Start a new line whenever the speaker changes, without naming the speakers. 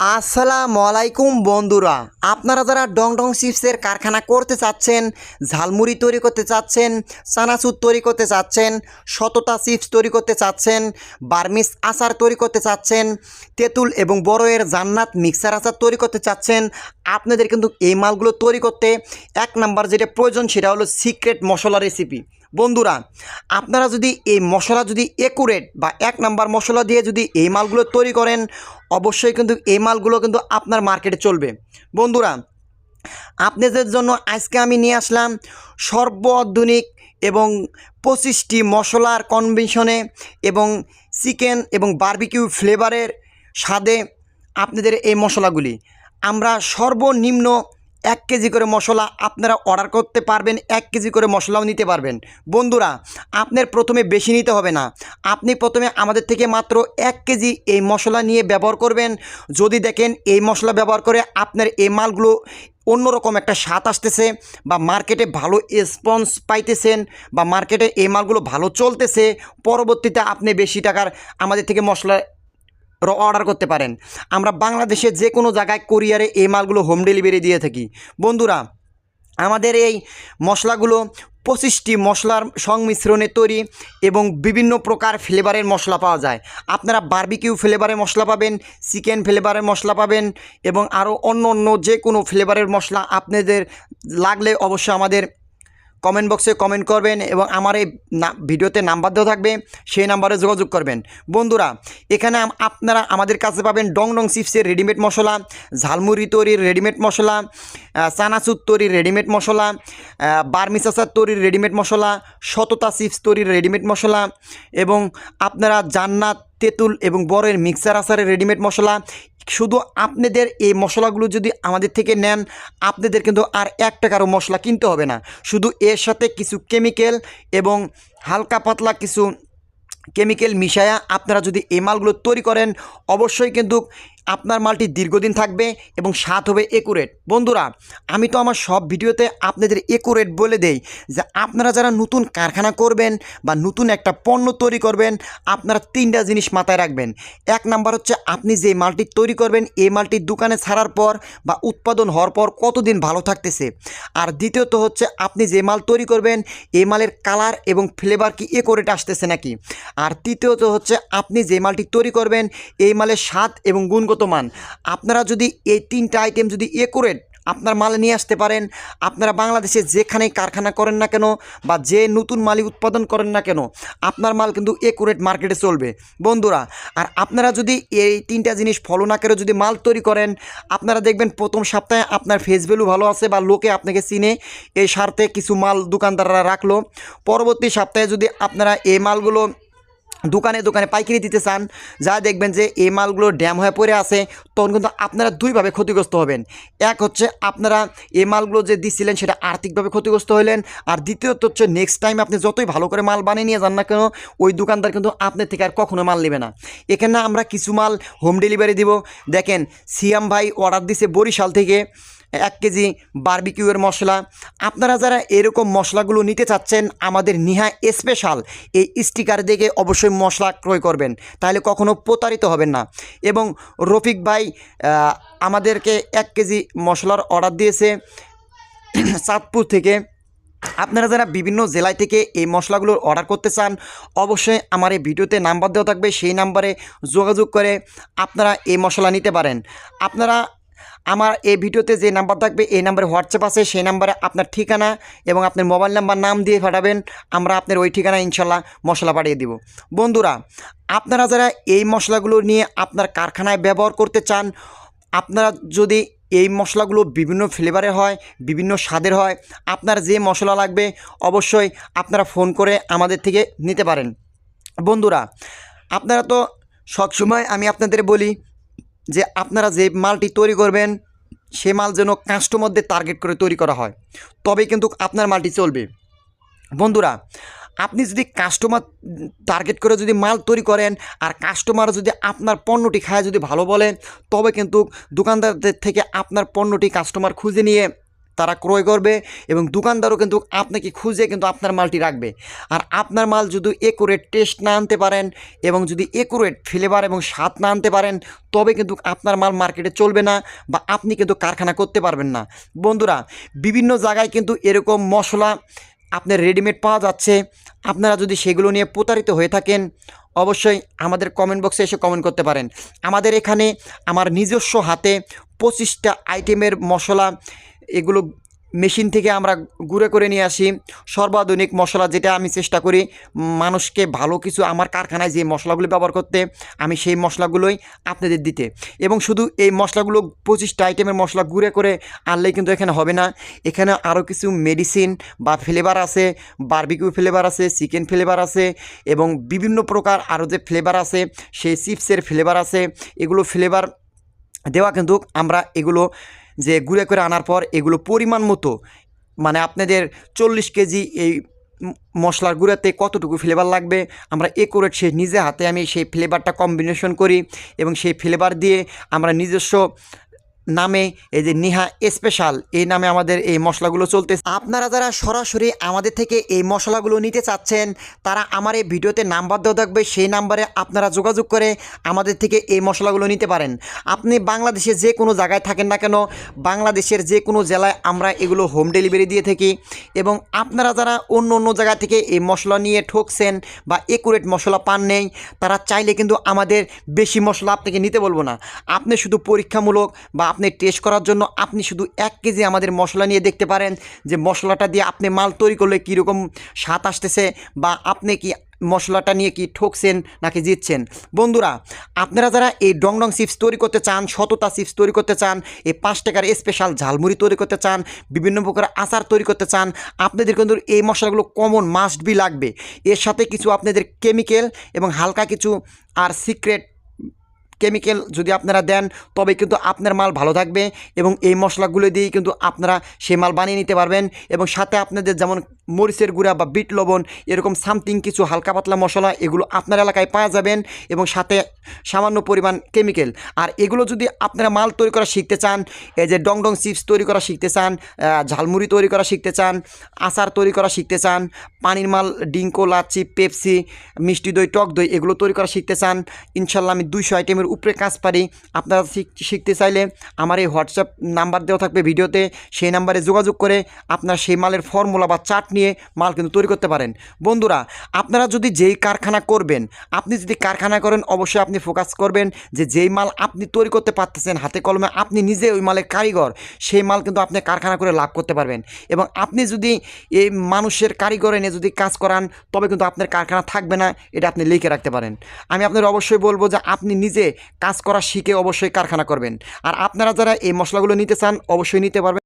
আসসালামু আলাইকুম, বন্ধুরা। আপনারা যারা ডং ডং চিপসের কারখানা করতে চাচ্ছেন, ঝালমুড়ি তৈরি করতে চাচ্ছেন, চানাচুর তৈরি করতে চাচ্ছেন, সততা চিপস তৈরি করতে চাচ্ছেন, বার্মিস আচার তৈরি করতে চাচ্ছেন, তেঁতুল এবং বড়য়ের জান্নাত মিক্সার আচার তৈরি করতে চাচ্ছেন, আপনাদের কিন্তু এই মালগুলো তৈরি করতে এক নাম্বার যেটা প্রয়োজন সেটা হলো সিক্রেট মশলা রেসিপি বন্ধুরা, আপনারা যদি এই মশলা যদি একুরেট বা এক নাম্বার মশলা দিয়ে যদি এই মালগুলো তৈরি করেন, অবশ্যই কিন্তু এই মালগুলো কিন্তু আপনার মার্কেটে চলবে। বন্ধুরা, আপনাদের জন্য আজকে আমি নিয়ে আসলাম সর্ব আধুনিক এবং পঁচিশটি মশলার কম্বিনেশনে এবং চিকেন এবং বারবিকিউ ফ্লেভারের স্বাদে আপনাদের এই মশলাগুলি। আমরা সর্বনিম্ন এক কেজি করে মশলা আপনারা অর্ডার করতে পারবেন, এক কেজি করে মশলাও নিতে পারবেন। বন্ধুরা, আপনার প্রথমে বেশি নিতে হবে না। আপনি প্রথমে আমাদের থেকে মাত্র এক কেজি এই মশলা নিয়ে ব্যবহার করবেন। যদি দেখেন এই মশলা ব্যবহার করে আপনার এই মালগুলো অন্যরকম একটা স্বাদ আসতেছে বা মার্কেটে ভালো রেসপন্স পাইতেছেন বা মার্কেটে এই মালগুলো ভালো চলতেছে, পরবর্তীতে আপনি বেশি টাকার আমাদের থেকে মশলা অর্ডার করতে পারেন। আমরা বাংলাদেশে যে কোনো জায়গায় কোরিয়ারে এই মালগুলো হোম ডেলিভারি দিয়ে থাকি। বন্ধুরা, আমাদের এই মশলাগুলো পঁচিশটি মশলার সংমিশ্রণে তৈরি এবং বিভিন্ন প্রকার ফ্লেভারের মশলা পাওয়া যায়। আপনারা বারবিকিউ ফ্লেভারের মশলা পাবেন চিকেন ফ্লেভারের মশলা পাবেন এবং আরও অন্য অন্য যে কোনো ফ্লেভারের মশলা আপনাদের লাগলে অবশ্যই আমাদের কমেন্ট বক্সে কমেন্ট করবেন এবং আমার এই ভিডিওতে নাম্বার দেওয়া থাকবে, সেই নাম্বারে যোগাযোগ করবেন। বন্ধুরা, এখানে আপনারা আমাদের কাছে পাবেন ডং ডং চিপসের রেডিমেড মশলা, ঝালমুড়ি তৈরির রেডিমেড মশলা চানাচুর তৈরির রেডিমেড মশলা আচার তৈরির রেডিমেড মশলা শততা চিপস তৈরির রেডিমেড মশলা এবং আপনারা জান্নাত, তেঁতুল এবং বরের মিক্সার আচারের রেডিমেড মশলা শুধু আপনাদের এই মশলাগুলো যদি আমাদের থেকে নেন, আপনাদের কিন্তু আর এক টাকারও মশলা কিনতে হবে না। শুধু এর সাথে কিছু কেমিক্যাল এবং হালকা পাতলা কিছু কেমিক্যাল মিশায়া আপনারা যদি এই মালগুলো তৈরি করেন, অবশ্যই কিন্তু আপনার মালটি দীর্ঘদিন থাকবে এবং স্বাদ হবে একুরেট বন্ধুরা, আমি তো আমার সব ভিডিওতে আপনাদের একুরেট বলে দেই যে আপনারা যারা নতুন কারখানা করবেন বা নতুন একটা পণ্য তৈরি করবেন, আপনারা তিনটা জিনিস মাথায় রাখবেন। এক নাম্বার হচ্ছে আপনি যে মালটি তৈরি করবেন, এই মালটি দোকানে ছাড়ার পর বা উৎপাদন হওয়ার পর কতদিন ভালো থাকতেছে। আর দ্বিতীয়ত হচ্ছে আপনি যে মাল তৈরি করবেন, এই মালের কালার এবং ফ্লেভার কি একরেট আসতেছে নাকি? আর তৃতীয়ত হচ্ছে আপনি যে মালটি তৈরি করবেন, এই মালের স্বাদ এবং গুণগত মান আপনারা যদি এই তিনটা আইটেম যদি একরেট আপনার মাল নিয়ে আসতে পারেন, আপনারা বাংলাদেশে যেখানেই কারখানা করেন না কেন বা যে নতুন মালই উৎপাদন করেন না কেন, আপনার মাল কিন্তু একুরেট মার্কেটে চলবে। বন্ধুরা, আর আপনারা যদি এই তিনটা জিনিস ফলো না করে যদি মাল তৈরি করেন, আপনারা দেখবেন প্রথম সপ্তাহে আপনার ফেস ভ্যালু ভালো আছে বা লোকে আপনাকে চিনে, এই স্বার্থে কিছু মাল দোকানদাররা রাখল। পরবর্তী সপ্তাহে যদি আপনারা এই মালগুলো দোকানে দোকানে পাইকারি দিতে চান, যা দেখবেন যে এই মালগুলো ড্যাম হয়ে পড়ে আছে, তখন কিন্তু আপনারা দুইভাবে ক্ষতিগ্রস্ত হবেন। এক হচ্ছে আপনারা এই মালগুলো যে দিচ্ছিলেন সেটা আর্থিকভাবে ক্ষতিগ্রস্ত হলেন আর দ্বিতীয়ত হচ্ছে নেক্সট টাইম আপনি যতই ভালো করে মাল বানিয়ে নিয়ে যান না কেন, ওই দোকানদার কিন্তু আপনার থেকে আর কখনো মাল নেবে না। এখানে আমরা কিছু মাল হোম ডেলিভারি দিব। দেখেন, সিয়াম ভাই অর্ডার দিছে বরিশাল থেকে। এক কেজি বারবিকিউয়ের মশলা। আপনারা যারা এরকম মশলাগুলো নিতে চাচ্ছেন, আমাদের নিহা স্পেশাল এই স্টিকার দেখে অবশ্যই মশলা ক্রয় করবেন, তাহলে কখনো প্রতারিত হবেন না। এবং রফিক ভাই আমাদেরকে এক কেজি মশলার অর্ডার দিয়েছে চাঁদপুর থেকে। আপনারা যারা বিভিন্ন জেলায় থেকে এই মশলাগুলোর অর্ডার করতে চান, অবশ্যই আমার এই ভিডিওতে নাম্বার দেওয়া থাকবে, সেই নাম্বারে যোগাযোগ করে আপনারা এই মশলা নিতে পারেন। আপনারা আমার এই ভিডিওতে যে নাম্বার থাকবে, এই নাম্বারে হোয়াটসঅ্যাপ আছে, সেই নাম্বারে আপনার ঠিকানা এবং আপনার মোবাইল নাম্বার, নাম দিয়ে পাঠাবেন। আমরা আপনার ওই ঠিকানা ইনশাল্লাহ মশলা পাঠিয়ে দিব। বন্ধুরা, আপনারা যারা এই মশলাগুলো নিয়ে আপনার কারখানায় ব্যবহার করতে চান, আপনারা যদি এই মশলাগুলো বিভিন্ন ফ্লেভারে হয়, বিভিন্ন স্বাদের হয়, আপনার যে মশলা লাগবে অবশ্যই আপনারা ফোন করে আমাদের থেকে নিতে পারেন। বন্ধুরা, আপনারা তো সবসময় আমি আপনাদের বলি যে আপনারা যে মালটি তৈরি করবেন, সে মাল যেন কাস্টমারদের টার্গেট করে তৈরি করা হয়। তবে কিন্তু আপনার মালটি চলবে। বন্ধুরা, আপনি যদি কাস্টমার টার্গেট করে যদি মাল তৈরি করেন আর কাস্টমার যদি আপনার পণ্যটি খায় যদি ভালো বলেন তবে কিন্তু দোকানদারদের থেকে আপনার পণ্যটি কাস্টমার খুঁজে নিয়ে তারা ক্রয় করবে এবং দোকানদারও কিন্তু আপনাকে খুঁজে কিন্তু আপনার মালটি রাখবে। আর আপনার মাল যদি একুরেট টেস্ট না আনতে পারেন এবং যদি একুরেট ফ্লেভার এবং স্বাদ না আনতে পারেন, তবে কিন্তু আপনার মাল মার্কেটে চলবে না বা আপনি কিন্তু কারখানা করতে পারবেন না। বন্ধুরা, বিভিন্ন জায়গায় কিন্তু এরকম মশলা আপনার রেডিমেড পাওয়া যাচ্ছে। আপনারা যদি সেগুলো নিয়ে প্রতারিত হয়ে থাকেন, অবশ্যই আমাদের কমেন্ট বক্সে এসে কমেন্ট করতে পারেন। আমাদের এখানে আমার নিজস্ব হাতে পঁচিশটা আইটেমের মশলা এগুলো মেশিন থেকে আমরা গুঁড়ো করে নিয়ে আসি। সর্বাধুনিক মশলা যেটা আমি চেষ্টা করি, মানুষকে ভালো কিছু আমার কারখানায় যে মশলাগুলো ব্যবহার করতে, আমি সেই মশলাগুলোই আপনাদের দিতে। এবং শুধু এই মশলাগুলো পঁচিশটা আইটেমের মশলা গুঁড়ো করে আনলেই কিন্তু এখানে হবে না। এখানে আরও কিছু মেডিসিন বা ফ্লেভার আছে বারবিকিউ ফ্লেভার আছে চিকেন ফ্লেভার আছে, এবং বিভিন্ন প্রকার আরও যে ফ্লেভার আছে, সেই চিপসের ফ্লেভার আছে। এগুলো ফ্লেভার দেওয়া কিন্তু আমরা এগুলো যে গুঁড়ে করে আনার পর এগুলো পরিমাণ মতো মানে আপনাদের চল্লিশ কেজি এই মশলার গুঁড়াতে কতটুকু ফ্লেভার লাগবে, আমরা এ করে সে নিজে হাতে আমি সেই ফ্লেভারটা কম্বিনেশন করি এবং সেই ফ্লেভার দিয়ে আমরা নিজস্ব নামে এই যে নিহা স্পেশাল এই নামে আমাদের এই মশলাগুলো চলতে আপনারা যারা সরাসরি আমাদের থেকে এই মশলাগুলো নিতে চাচ্ছেন, তারা আমার এই ভিডিওতে নাম্বার দেওয়া থাকবে, সেই নাম্বারে আপনারা যোগাযোগ করে আমাদের থেকে এই মশলাগুলো নিতে পারেন। আপনি বাংলাদেশে যে কোনো জায়গায় থাকেন না কেন, বাংলাদেশের যে কোনো জেলায় আমরা এগুলো হোম ডেলিভারি দিয়ে থাকি এবং আপনারা যারা অন্য অন্য জায়গা থেকে এই মশলা নিয়ে ঠকছেন বা একুরেট মশলা পান নেই, তারা চাইলে কিন্তু আমাদের বেশি মশলা আপনাকে নিতে বলব না। আপনি শুধু পরীক্ষামূলক বা আপনি টেস্ট করার জন্য আপনি শুধু এক কেজি আমাদের মশলা নিয়ে দেখতে পারেন যে মশলাটা দিয়ে আপনি মাল তৈরি করলে কীরকম স্বাদ আসতেছে বা আপনি কি মশলাটা নিয়ে কি ঠকছেন নাকি জিতছেন। বন্ধুরা, আপনারা যারা এই ডং ডং চিপস তৈরি করতে চান শততা চিপস তৈরি করতে চান, এই পাঁচ টাকার স্পেশাল ঝালমুড়ি তৈরি করতে চান, বিভিন্ন প্রকার আচার তৈরি করতে চান, আপনাদের কিন্তু এই মশলাগুলো কমন মাস্ট বি লাগবে। এর সাথে কিছু আপনাদের কেমিক্যাল এবং হালকা কিছু আর সিক্রেট কেমিক্যাল যদি আপনারা দেন, তবে কিন্তু আপনার মাল ভালো থাকবে এবং এই মশলাগুলো দিয়েই কিন্তু আপনারা সেই মাল বানিয়ে নিতে পারবেন এবং সাথে আপনাদের যেমন মরিচের গুঁড়া বা বিট লবণ, এরকম সামথিং কিছু হালকা পাতলা মশলা, এগুলো আপনার এলাকায় পাওয়া যাবেন এবং সাথে সামান্য পরিমাণ কেমিক্যাল আর এগুলো যদি আপনারা মাল তৈরি করা শিখতে চান, এই যে ডং ডং চিপস তৈরি করা শিখতে চান ঝালমুড়ি তৈরি করা শিখতে চান, আচার তৈরি করা শিখতে চান, পানির মাল, ডিঙ্কো, লাচ্ছি, পেপসি, মিষ্টি দই, টক দই, এগুলো তৈরি করা শিখতে চান, ইনশাল্লাহ আমি দুইশো আইটেমের উপরে কাজ পারি। আপনারা শিখ- শিখতে চাইলে আমার এই হোয়াটসঅ্যাপ নাম্বার দেওয়া থাকবে ভিডিওতে। সেই নাম্বারে যোগাযোগ করে আপনার সেই মালের ফর্মুলা বা চার্ট নিয়ে মাল কিন্তু তৈরি করতে পারেন। বন্ধুরা, আপনারা যদি যেই কারখানা করবেন, আপনি যদি কারখানা করেন, অবশ্যই আপনি ফোকাস করবেন যে যেই মাল আপনি তৈরি করতে পারতেছেন, হাতে কলমে আপনি নিজে ওই মালের কারিগর, সেই মাল কিন্তু আপনি কারখানা করে লাভ করতে পারবেন। এবং আপনি যদি এই মানুষের কারিগর এনে যদি কাজ করান, তবে কিন্তু আপনার কারখানা থাকবে না, এটা আপনি লিখে রাখতে পারেন। আমি আপনার অবশ্যই বলব যে আপনি নিজে কাজ করা শিখে অবশ্যই কারখানা করবেন। আর আপনারা যারা এই মশলাগুলো নিতে চান, অবশ্যই নিতে পারবেন।